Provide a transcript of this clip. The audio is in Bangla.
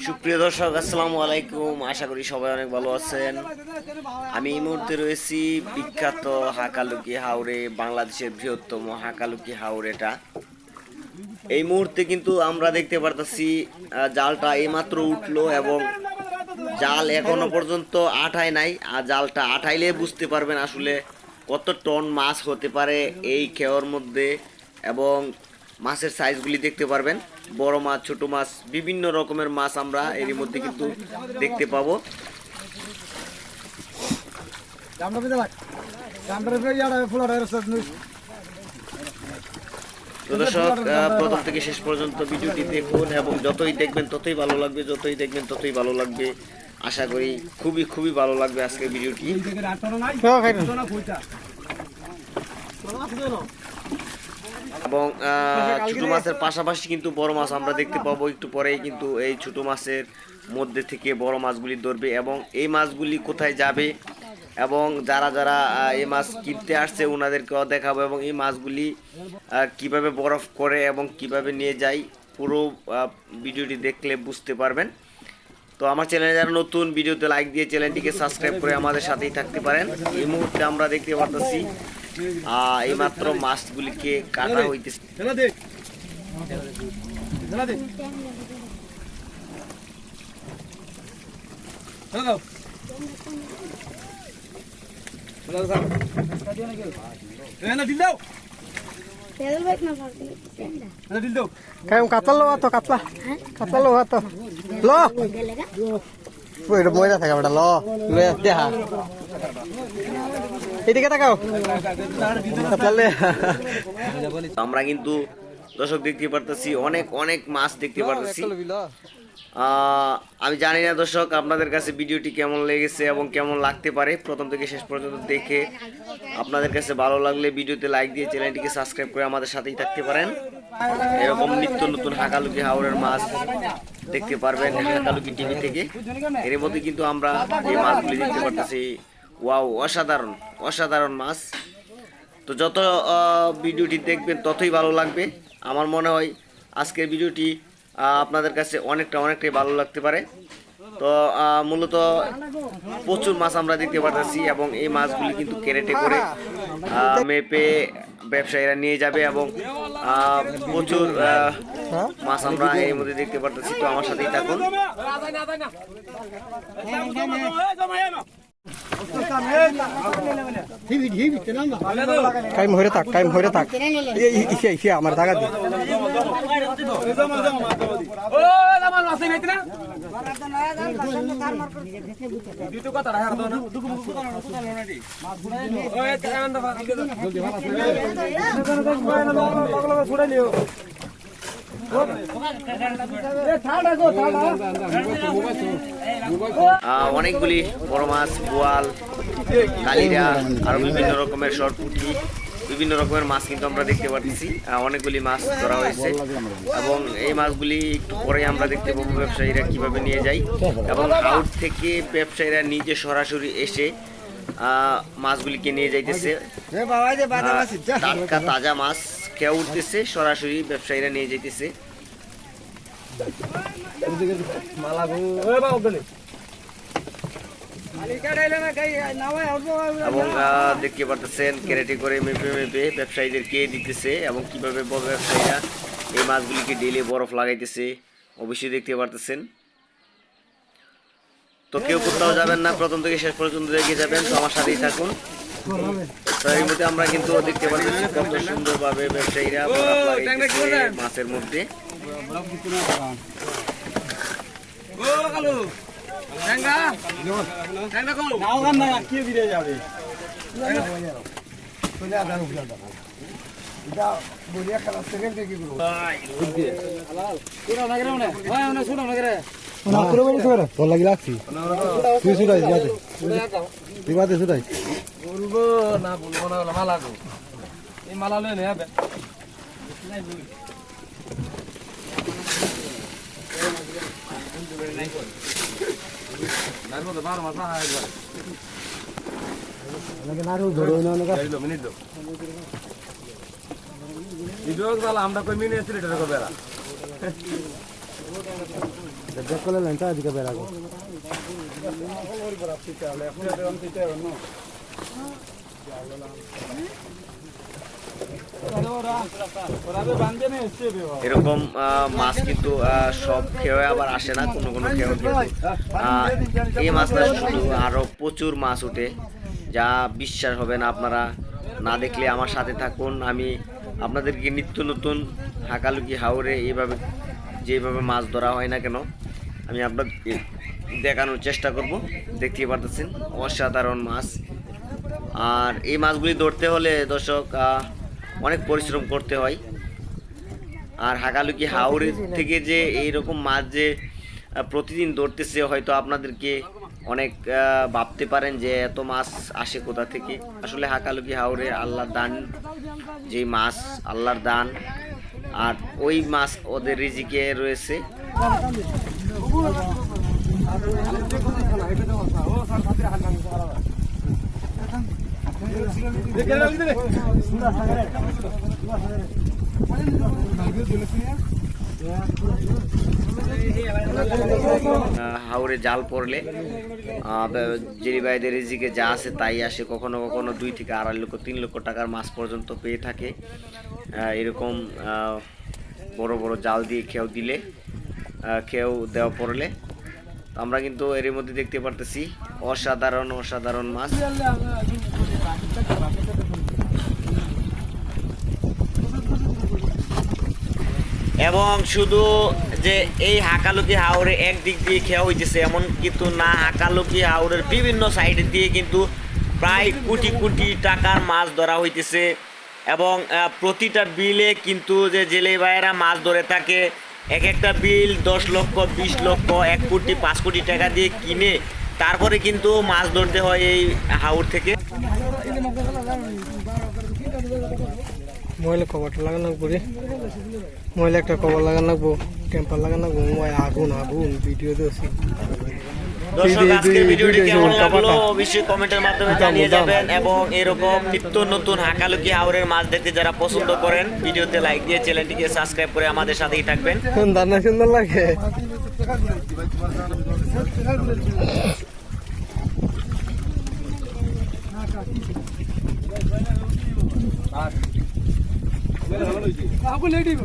সুপ্রিয় দর্শক, আসসালামু আলাইকুম। আশা করি সবাই অনেক ভালো আছেন। আমি এই মুহূর্তে রয়েছি বিখ্যাত হাকালুকি হাওড়ে বাংলাদেশের বৃহত্তম হাকালুকি হাওড়েটা এই মুহূর্তে কিন্তু আমরা দেখতে পারতেছি জালটা এইমাত্র উঠল এবং জাল এখনও পর্যন্ত আঠায় নাই। আর জালটা আঠাইলে বুঝতে পারবেন আসলে কত টন মাছ হতে পারে এই খেওয়ার মধ্যে এবং মাছের সাইজগুলি দেখতে পারবেন। বড় মাছ ছোট মাছ বিভিন্ন রকমের মাছ আমরা এর মধ্যে কিন্তু দেখতে পাবো। দর্শক প্রথম থেকে শেষ পর্যন্ত ভিডিওটি দেখুন এবং যতই দেখবেন ততই ভালো লাগবে যতই দেখবেন ততই ভালো লাগবে। আশা করি খুবই খুবই ভালো লাগবে আজকের ভিডিওটি। এবং ছোট মাছের পাশাপাশি কিন্তু বড় মাছ আমরা দেখতে পাবো একটু পরেই কিন্তু এই ছোট মাছের মধ্যে থেকে বড় মাছগুলি ধরবে এবং এই মাছগুলি কোথায় যাবে এবং যারা যারা এই মাছ কিনতে আসছে ওনাদেরকেও দেখাবো এবং এই মাছগুলি কীভাবে বরফ করে এবং কীভাবে নিয়ে যায় পুরো ভিডিওটি দেখলে বুঝতে পারবেন। তো আমার চ্যানেলে যারা নতুন ভিডিওতে লাইক দিয়ে চ্যানেলটিকে সাবস্ক্রাইব করে আমাদের সাথেই থাকতে পারেন। এই মুহূর্তে আমরা দেখতে পারতেছি এইমাত্র মাছগুলিকে কাটা হইতেছে। কাতলা লো তো কাতলা। তো লো গেলেগা থাকে বেটা লো। লে দেখা এদিকে তাকাও। আমরা কিন্তু দর্শক দেখতে পারতেছি অনেক অনেক মাছ দেখতে পারতেছি। আমি জানি না দর্শক আপনাদের কাছে ভিডিওটি কেমন লেগেছে এবং কেমন লাগতে পারে। প্রথম থেকে শেষ পর্যন্ত দেখে আপনাদের কাছে ভালো লাগলে ভিডিওতে লাইক দিয়ে চ্যানেলটিকে সাবস্ক্রাইব করে আমাদের সাথেই থাকতে পারেন। এরকম নিত্য নতুন হাকালুকি হাওড়ের মাছ দেখতে পারবেন হাকালুকি টিভি থেকে। এর মধ্যে কিন্তু আমরা এই মাছগুলি দেখতে পারতেছি। ওয়াও অসাধারণ অসাধারণ মাছ। তো যত ভিডিওটি দেখবেন, ততই ভালো লাগবে। আমার মনে হয় আজকের ভিডিওটি আপনাদের কাছে অনেকটা, অনেকটাই ভালো লাগতে পারে। তো মূলত প্রচুর মাছ আমরা দেখতে পারতেছি এবং এই মাছগুলি কিন্তু ক্যারেটে করে মেপে ব্যবসায়ীরা নিয়ে যাবে এবং প্রচুর মাছ আমরা এর মধ্যে দেখতে পারতেছি। তো আমার সাথেই থাকুন। হিবি তেলাম না কাইম হইরে থাক কাইম হইরে থাক ইসে ইসে আমার জায়গা দি আহ, অনেকগুলি বড় মাছ বোয়াল কালিরা আর বিভিন্ন রকমের শর্টপুটি বিভিন্ন রকমের মাছ কিন্তু আমরা দেখতে পাচ্ছি অনেকগুলি মাছ ধরা হয়েছে এবং এই মাছগুলি একটু পরে আমরা দেখতে পাবো ব্যবসায়ীরা কীভাবে নিয়ে যায় এবং আউট থেকে ব্যবসায়ীরা নিজে সরাসরি এসে আহ, মাছগুলিকে নিয়ে যাইতেছে। টাটকা তাজা মাছ। খেয়ে উঠতেছে, সরাসরি ব্যবসায়ীরা নিয়ে আউটবো এবং দেখতে পারতেছেন ক্যারেটে করে মেপে মেপে ব্যবসায়ীদেরকে দিতেছে এবং কীভাবে ব্যবসায়ীরা এই মাছগুলিকে ডেলি বরফ লাগাইতেছে, অবশ্যই দেখতে পারতেছেন। তো কেউ কোথাও যাবেন না, প্রথম থেকে শেষ পর্যন্ত দেখে যাবেন, তো আমার সাথেই থাকুন। তো এই মধ্যে আমরা কিন্তু দেখতে পারতেছি কত সুন্দরভাবে ব্যবসায়ীরা মাছের মধ্যে। তোর লাগি লাগছি তুই শুধাই তুই শুধাই বলব না বলব না মালা গো। এই মালা লয়ে নে হবে। আমরা কই মিনিট সিলেক্ট করে বেরা দেখ করলে লাইনটা এদিকে বেরাবো এরকম মাছ কিন্তু সব খেয়ে আবার আসে না, কোনো কোনো খেয়ে কিন্তু এই মাছটা শুধু আরও প্রচুর মাছ ওঠে, যা বিশ্বাস হবে না আপনারা। না দেখলে আমার সাথে থাকুন, আমি আপনাদেরকে নিত্য নতুন হাকালুকি হাওরে এইভাবে যেভাবে মাছ ধরা হয় না কেন, আমি আপনাদেরকে দেখানোর চেষ্টা করব। দেখতেই পারতেছেন, অসাধারণ মাছ। আর এই মাছগুলি ধরতে হলে দর্শক অনেক পরিশ্রম করতে হয়। আর হাকালুকি হাওড়ি থেকে যে এইরকম মাছ যে প্রতিদিন ধরতেছে, হয়তো আপনাদেরকে অনেক ভাবতে পারেন যে এত মাছ আসে কোথা থেকে। আসলে হাকালুকি হাওড়ে আল্লাহর দান যে মাছ আল্লাহর দান, আর ওই মাছ ওদের রিজিকে রয়েছে। হাওড়ে জাল পড়লে। জেরি ভাইদের রিজিকে যা আছে তাই আসে। কখনো কখনো দুই থেকে আড়াই লক্ষ, তিন লক্ষ টাকার মাছ পর্যন্ত পেয়ে থাকে। এরকম বড় বড় জাল দিয়ে খেয়েও দিলে খেয়েও দেওয়া পড়লে। আমরা কিন্তু এর মধ্যে দেখতে পারতেছি, অসাধারণ অসাধারণ মাছ। এবং শুধু যে এই হাকালুকি হাওড়ে একদিক দিয়ে খেয়া হইতেছে, এমন কিন্তু না। হাকালুকি হাওড়ের বিভিন্ন সাইডে দিয়ে কিন্তু প্রায় কোটি কোটি টাকার মাছ ধরা হইতেছে এবং প্রতিটা বিলে কিন্তু যে জেলে ভাইয়েরা মাছ ধরে থাকে, এক একটা বিল দশ লক্ষ, বিশ লক্ষ, এক কোটি, পাঁচ কোটি টাকা দিয়ে কিনে তারপরে কিন্তু মাছ ধরতে হয় এই হাওড় থেকে। মহিলা কভারটা লাগানো লাগবো রে। মহিলা একটা কভার লাগানো লাগবো টেম্পার লাগানো লাগবো মোবাইল আগুন আগুন ভিডিও দিয়েছি দর্শক দুই- আজকের ভিডিওটি কেমন লাগল? অবশ্যই কমেন্টের মাধ্যমে জানিয়ে যাবেন এবং এরকম নিত্য নতুন হাকালুকি হাওরের মাছ দেখতে যারা পছন্দ করেন ভিডিওতে লাইক দিয়ে চ্যানেলটিকে সাবস্ক্রাইব করে আমাদের সাথেই থাকবেন। সুন্দর না সুন্দর লাগে আগুন লেডিব